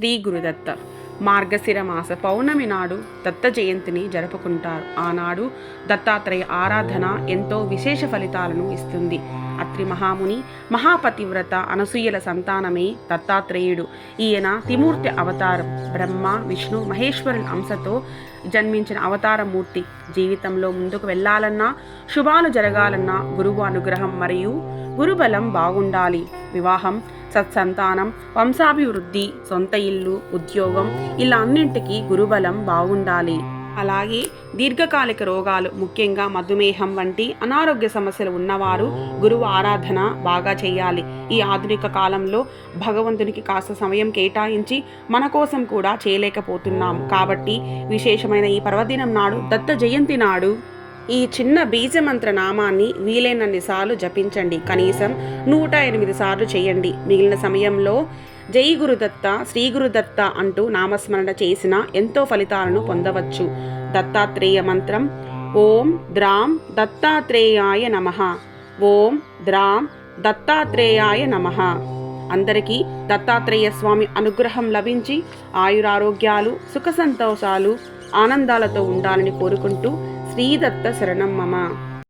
శ్రీ గురుదత్త. మార్గశిర మాస పౌర్ణమి నాడు దత్త జయంతిని జరుపుకుంటారు. ఆనాడు దత్తాత్రేయ ఆరాధన ఎంతో విశేష ఫలితాలను ఇస్తుంది. అత్రి మహాముని మహాపతివ్రత అనసూయల సంతానమే దత్తాత్రేయుడు. ఈయన త్రిమూర్తి అవతారం. బ్రహ్మ విష్ణు మహేశ్వరుని అంశతో జన్మించిన అవతారమూర్తి జీవితంలో ముందుకు వెళ్ళాలన్నా శుభాలు జరగాలన్నా గురువు అనుగ్రహం మరియు గురుబలం బాగుండాలి. వివాహం సత్సంతానం వంశాభివృద్ధి సొంత ఇల్లు ఉద్యోగం ఇలా అన్నింటికీ గురుబలం బాగుండాలి. అలాగే దీర్ఘకాలిక రోగాలు ముఖ్యంగా మధుమేహం వంటి అనారోగ్య సమస్యలు ఉన్నవారు గురువు ఆరాధన బాగా చేయాలి. ఈ ఆధునిక కాలంలో భగవంతునికి కాస్త సమయం కేటాయించి మన కోసం కూడా చేయలేకపోతున్నాం. కాబట్టి విశేషమైన ఈ పర్వదినం నాడు దత్త జయంతి నాడు ఈ చిన్న బీజమంత్ర నామాన్ని వీలైనన్ని సార్లు జపించండి. కనీసం నూట ఎనిమిది సార్లు చేయండి. మిగిలిన సమయంలో జై గురుదత్త శ్రీ గురుదత్త అంటూ నామస్మరణ చేసిన ఎంతో ఫలితాలను పొందవచ్చు. దత్తాత్రేయ మంత్రం ఓం ద్రాం దత్తాత్రేయాయ నమ. ఓం ద్రాం దత్తాత్రేయాయ నమ. అందరికీ దత్తాత్రేయ స్వామి అనుగ్రహం లభించి ఆయురారోగ్యాలు సుఖ సంతోషాలు ఆనందాలతో ఉండాలని కోరుకుంటూ ಶ್ರೀದತ್ತ ಶರಣಂ